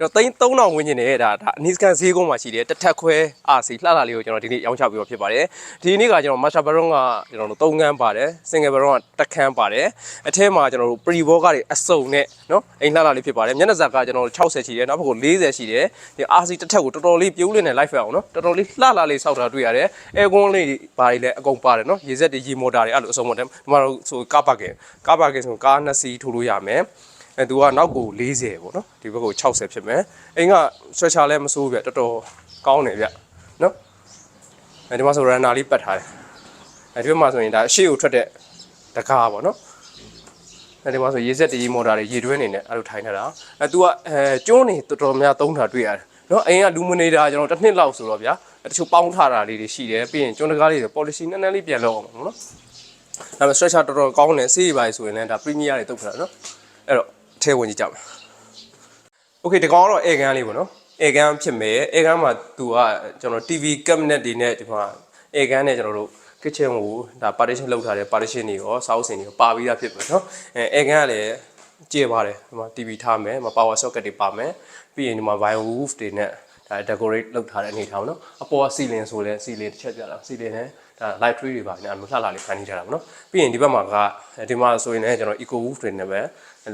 ကျွန်တော်သိန်း3000ဝန်းကျင်နဲ့ဒါဒါအနည်းစကန်ဈေးကုန်းမှာရှိတယ်တစ်ထက်ခွဲအာစီလှလှလေးကိုကျွန်တော်ဒီနေ့ရောင်းချပြီးတော့ဖြစ်ပါတယ်ဒီနေ့ကကျွန်တော်မာရှာဘရွန်ကကျွန်တော်တို့3ခန်းပါတယ်စင်ငယ်ဘရွန်ကတစ်ခန်းပါတယ်အထဲမှာကျွန်တော်တို့ပရီဘောကတွေအစုံနဲ့နော်အိမ်လှလှလေးဖြစ်ပါတယ်မျက်နှာစာကကျွန်တော်တို့60ရှိတယ်နောက်ဘက်ကို40ရှိတယ်ဒီအာစီတစ်ထက်ကိုတော်တော်လေးပြိုးလင်းနေ live အောင်နော်တော်တော်လေးလှလှလေးစောက်တာတွေ့ရတယ်အဲကွန်းလေးဘာတွေလဲအကုန်ပါတယ်နော်ရေစက်တွေရေမော်တာတွေအဲ့လိုအစုံပေါ့တယ်ဒီမှာတော့ဆိုကားပါကင်ကားပါကင်ဆိုကားနှစ်စီးထိုးလို့ရမယ် အဲသူကနောက်ကို40ပေါ့နော်ဒီဘက်ကို60ဖြစ်မယ်အိမ်က stretcher လည်းမစိုးဘူးဗျတော်တော်ကောင်းတယ်ဗျနော်အဲဒီမှာဆို runner လေးပတ်ထားတယ်အဲဒီဘက်မှာဆိုရင်ဒါအရှိကိုထွက်တဲ့တကားပေါ့နော်အဲဒီမှာဆိုရေစက်တရေမော်တာတွေရေတွင်းနေနဲ့အဲ့လိုထိုင်နေတာအဲသူကအဲကျွန်းနေတော်တော်များသုံးတာတွေ့ရတယ်နော်အိမ်ကလူမနေတာကျွန်တော်တစ်နှစ်လောက်ဆိုတော့ဗျာတချို့ပေါင်းထားတာလေးတွေရှိတယ်ပြီးရင်ကျွန်းတကားလေးတွေ policy နည်းနည်းလေးပြန်လောက်အောင်ပေါ့နော်ဒါပေမဲ့ stretcher တော်တော်ကောင်းတယ်စေးရပါဆိုရင်လည်းဒါ premier တွေတုတ်ခါတာနော်အဲ့တော့အ ထဲဝင်ကြည့်ကြမယ် โอเคဒီကောင်ကတော့ air gun လေးပေါ့နော် air gun ဖြစ်မယ် air gun မှာသူကကျွန်တော် TV cabinet တွေနဲ့ဒီမှာ air gun နဲ့ကျွန်တော်တို့ kitchen ကိုဒါ partition လုပ်ထားတဲ့ partition တွေရောစောက်စင်တွေရောပါပြီးသားဖြစ်မယ်နော်အဲ air gun ကလည်းကျေပါတယ်ဒီမှာ TV ထားမယ်ဒီမှာ power socket တွေပါမယ်ပြီးရင်ဒီမှာ wire roof တွေနဲ့ဒါ decorate လုပ်ထားတဲ့အနေထားပေါ့နော်အပေါ်က ceiling ဆိုလဲ ceiling တစ်ချက်ပြတာ ceiling နဲ့ ဒါ light tree တွေပါနေအလိုလှလှလေးဖန်တီးထားတာပေါ့နော်ပြီးရင်ဒီဘက်မှာကဒီမှာဆိုရင်လည်းကျွန်တော် eco roof တွေနဲ့ပဲ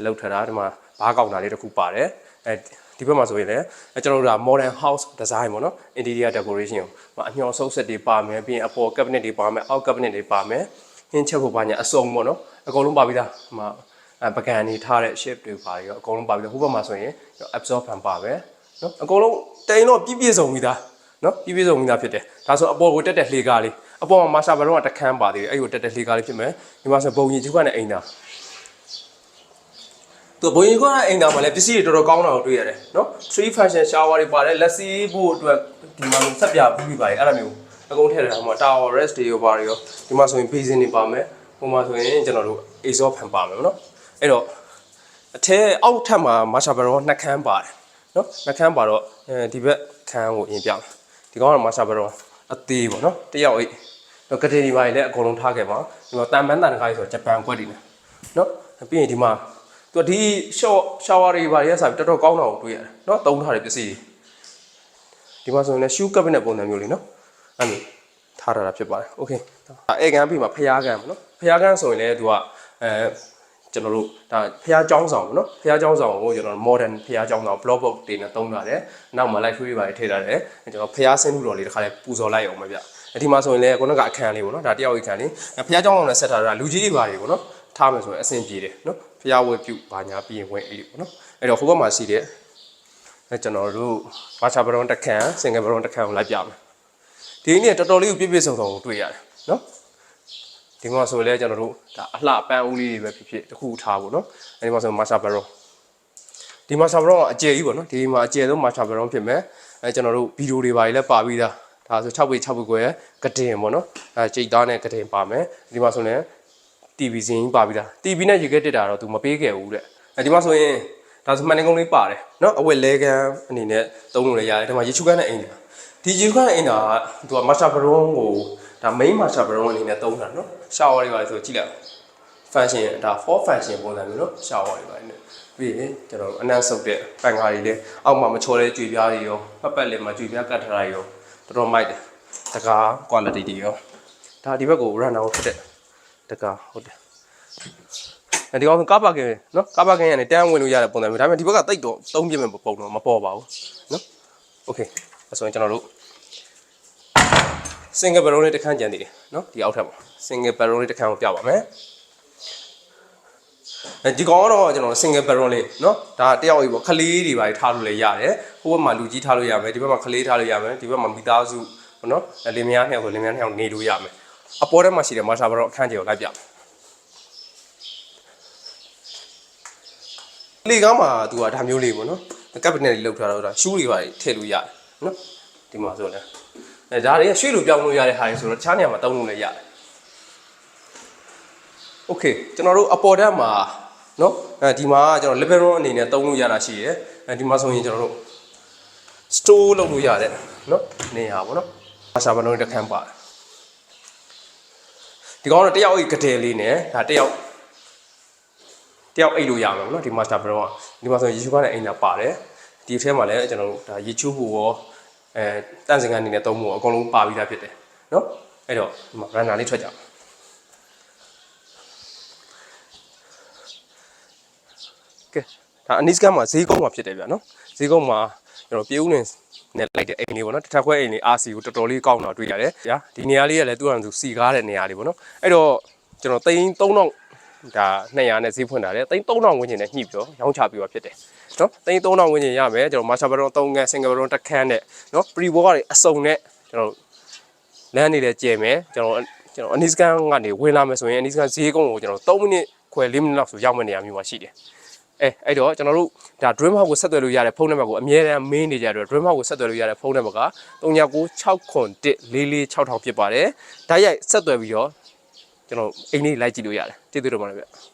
လုပ်ထားတာဒီမှာဘားကောင်တာလေးတစ်ခုပါတယ်အဲဒီဘက်မှာဆိုရင်လည်းကျွန်တော်တို့က modern house design ပေါ့နော် interior decoration ကိုအညှော်ဆုပ်ဆက်တွေပါမယ်ပြီးရင်အပေါ် cabinet တွေပါမယ်အောက် cabinet တွေပါမယ်ဟင်းချက်ဖို့ပါညာအစုံပေါ့နော်အကုန်လုံးပါပြီးသားဒီမှာအဲပကံနေထားတဲ့ shape တွေပါရောအကုန်လုံးပါပြီးသားဟိုဘက်မှာဆိုရင် absorb ဖန်ပါပဲနော်အကုန်လုံးတိန်တော့ပြည့်ပြည့်စုံပြီးသားနော်ပြည့်ပြည့်စုံပြီးသားဖြစ်တယ်ဒါဆိုအပေါ်ကိုတက်တဲ့လှေကားလေး အပေါ်မှာမာရှာဘလုံးကတခန်းပါသေးတယ်အဲ့ကိုတက်တဲ့လှေကားလေးဖြစ်မယ်ဒီမှာဆိုဘုံကြီးကျုပ်ကနဲ့အိမ်သားသူဘုံကြီးကနဲ့အိမ်သားမှာလည်းပစ္စည်းတွေတော်တော်ကောင်းတာကိုတွေ့ရတယ်နော် three function shower တွေပါတယ်လက်စီးဖို့အတွက်ဒီမှာဆက်ပြပြီးပြီးပါတယ်အဲ့လိုမျိုးအကုန်ထည့်ရတယ်ဟိုမှာ tower rest တွေရောပါတွေရောဒီမှာဆိုရင် basin တွေပါမယ်ဟိုမှာဆိုရင်ကျွန်တော်တို့ exhaust fan ပါမယ်နော်အဲ့တော့အထဲအောက်ထပ်မှာမာရှာဘရောနှစ်ခန်းပါတယ်နော်နှစ်ခန်းပါတော့အဲဒီဘက်ခန်းကိုအရင်ပြမယ်ဒီကောင်ကတော့မာရှာဘရောအသေးပေါ့နော်တယောက်အိတ် တော့ကတိဒီပိုင်းလည်းအကုန်လုံးထားခဲ့ပါဒီမှာတန်ပန်းတန်ကားကြီးဆိုဂျပန်ကွက်တွေနဲ့နော်ပြီးရင်ဒီမှာသူကဒီ short shower တွေပါရဆာပြီးတော်တော်ကောင်းတာကိုတွေ့ရတယ်နော်သုံးထားတဲ့ပစ္စည်းတွေဒီမှာဆိုရင်လည်း shoe cabinet ပုံစံမျိုးလေးနော်အဲ့လိုထားရတာဖြစ်ပါတယ် okay အဲကန်ပြီးမှာဖျားကန်ပေါ့နော်ဖျားကန်ဆိုရင်လည်းသူကအဲကျွန်တော်တို့ဒါဖျားเจ้าဆောင်ပေါ့နော်ဖျားเจ้าဆောင်ကိုကျွန်တော် modern ဖျားเจ้าဆောင် block box တွေနဲ့သုံးထားတယ်နောက်မှာ light free တွေထည့်ထားတယ်ကျွန်တော်ဖျားဆင်းမှုတော်လေးတစ်ခါလေးပူဇော်လိုက်အောင်ပဲဗျအ ဒီမှာဆိုရင်လည်းခုနကအခန်းလေးပေါ့နော်ဒါတယောက်အခန်းလေးဖျားเจ้าဆောင်နဲ့ဆက်ထားတာလူကြီးတွေပါတွေပေါ့နော်ထားမယ်ဆိုရင်အဆင်ပြေတယ်နော်ဖျားဝဲပြုဘာညာပြီးရင်ဝင်အေးပေါ့နော်အဲ့တော့ဟိုဘက်မှာရှိတဲ့အဲကျွန်တော်တို့ဘာချာဘရွန်တစ်ခန်းစင်ဂယ်ဘရွန်တစ်ခန်းကိုလိုက်ပြမယ်ဒီနေ့တော်တော်လေးကိုပြည့်ပြည့်စုံစုံကိုတွေ့ရတယ်နော် ဒီမှာဆိုလဲကျွန်တော်တို့ဒါအလှပန်းဦးလေးတွေပဲဖြစ်ဖြစ်တစ်ခုထားဖို့နော်အဲဒီမှာဆိုမာရှာဘရွန်ဒီမာရှာဘရွန်ကအကျယ်ကြီးပေါ့နော်ဒီမှာအကျယ်ဆုံးမာရှာဘရွန်ဖြစ်မယ်အဲကျွန်တော်တို့ဗီဒီယိုတွေပါလည်းပါပြီးသား ဒါဆို6ပေ6ပေခွဲကတင်ပေါ့နော်အဲကြိတ်သားနဲ့ကတင်ပါမယ်ဒီမှာဆိုရင် TV စင်ကြီးပါပြီးသား TV နဲ့ရေခဲတက်တာတော့သူမပေးခဲ့ဘူးတဲ့အဲဒီမှာဆိုရင်ဒါဆိုမှန်နေကုန်းလေးပါတယ်နော်အဝက်လဲကန်းအနေနဲ့သုံးလို့လည်းရတယ်ဒီမှာရေချူကန်းနဲ့အိမ်တယ်ဒီရေချူကန်းအိမ်တာကသူကမာရှာဘရွန်ကိုဒါ main master bedroom အနေနဲ့သုံးတာနော် shower တွေပါလေဆိုကြည့်လိုက် function ဒါ for function ပုံစံမျိုးနော် shower တွေပါလေပြီးရင်ကျွန်တော်အနံ့ဆုပ်တဲ့ပန်ကားတွေလည်းအောက်မှာမချော်တဲ့ကြွေပြားတွေရောပတ်ပတ်လည်းမှာကြွေပြားကတ်ထရာတွေရော တော်တော်မိုက်တယ်တကား quality တွေရောဒါဒီဘက်ကို run out ဖြစ်တဲ့တကားဟုတ်တယ်အဲဒီကောင်ကားပါကင်နော်ကားပါကင်ကနေတန်းဝင်လို့ရတဲ့ပုံစံမျိုးဒါပေမဲ့ဒီဘက်ကတိတ်တော့သုံးပြမဲ့ပုံတော့မပေါ်ပါဘူးနော်โอเคအဲဆိုရင်ကျွန်တော်တို့ single barrel လေးတစ်ခန်းကြံသေးတယ်နော်ဒီအောက်ထပ်မှာ single barrel လေးတစ်ခန်းကိုပြပါမယ်အဲ ဒီကောင်ကတော့ကျွန်တော် single barrel လေးနော်ဒါတယောက်ကြီးပေါ့ခလေးတွေပါထားလို့လည်းရတယ်ဟိုဘက်မှာလူကြီးထားလို့ရမယ်ဒီဘက်မှာခလေးထားလို့ရမယ်ဒီဘက်မှာမိသားစုပေါ့နော်လင်မယားနှစ်ယောက်ဆိုလင်မယားနှစ်ယောက်နေလို့ရမယ်အပေါ်ထဲမှာရှိတဲ့မာရှာဘရောအခန်းကျယ်ကိုလိုက်ပြမယ်လေကားမှာသူကဒါမျိုးလေးပေါ့နော်ကပ်ပနက်လေးလောက်ထားတော့ဒါရှူးတွေပါထည့်လို့ရတယ်နော်ဒီမှာဆိုလည်းအဲဒါတွေကရွှေ့လို့ပြောင်းလို့ရတဲ့ဟာတွေဆိုတော့တခြားနေရာမှာတုံးလို့လည်းရတယ်။ Okay ကျွန်တော်တို့အပေါ်တက်မှာ နော်အဲဒီမှာကျွန်တော် liberal အနေနဲ့သုံးလို့ရတာရှိရယ်အဲဒီမှာဆိုရင်ကျွန်တော်တို့ store လုပ်လို့ရတဲ့နော်နေရာပေါ့နော်ဘာသာဘလုံးတစ်ခန်းပါတယ်ဒီကောင်တော့တယောက်အိတ်ကတဲ့လေးနဲ့ဒါတယောက်တယောက်အိတ်လို့ရမှာပေါ့နော်ဒီ master bedroom ကဒီမှာဆိုရေချိုးကားနဲ့အိမ်လာပါတယ်ဒီထဲမှာလည်းကျွန်တော်တို့ဒါရေချိုးဖို့ရောအဲတန့်စင်ကန်အနေနဲ့သုံးဖို့အကုန်လုံးပါပြီးသားဖြစ်တယ်နော်အဲ့တော့ဒီမှာ runner လေးထွက်ကြပါ ကဲဒါအနိစကန်မှာဈေးကုန်းမှာဖြစ်တယ်ဗျာနော်ဈေးကုန်းမှာကျွန်တော်ပြေဦးနေနဲ့လိုက်တဲ့အိမ်လေးပေါ့နော်တစ်ထပ်ခွဲအိမ်လေး RC ကိုတော်တော်လေးကောင်းတာတွေ့ရတယ်ဗျာဒီနေရာလေးကလည်းသူ့အောင်သူစီကားတဲ့နေရာလေးပေါ့နော်အဲ့တော့ကျွန်တော်သိန်း3000ဒါ200နဲ့ဈေးဖွင့်တာလေသိန်း3000ဝန်းကျင်နဲ့ညှိပြီးတော့ရောင်းချပြီးတော့ဖြစ်တယ်နော်သိန်း3000ဝန်းကျင်ရမယ်ကျွန်တော်မာရှာဘရွန်3ငန်းစင်ကာဘရွန်တစ်ခန်းနဲ့နော်ပရီဘောကနေအစုံနဲ့ကျွန်တော်လမ်းနေလဲကျဲမယ်ကျွန်တော်ကျွန်တော်အနိစကန်ကနေဝင်လာမယ်ဆိုရင်အနိစကန်ဈေးကုန်းကိုကျွန်တော်3မိနစ်ခွဲ4မိနစ်လောက်ဆိုရောက်မယ့်နေရာမျိုးမှာရှိတယ် အဲအဲ့တော့ကျွန်တော်တို့ဒါ dream house ကိုဆက်သွယ်လို့ရတဲ့ဖုန်းနံပါတ်ကိုအမြဲတမ်းမင်းနေကြတဲ့အတွက် dream house ကိုဆက်သွယ်လို့ရတဲ့ဖုန်းနံပါတ်က399641446000ဖြစ်ပါတယ်။ဒါရိုက်ဆက်သွယ်ပြီးတော့ကျွန်တော်အိမ်လေးလိုက်ကြည့်လို့ရတယ်။တည်သေးတော့ပါလေဗျ။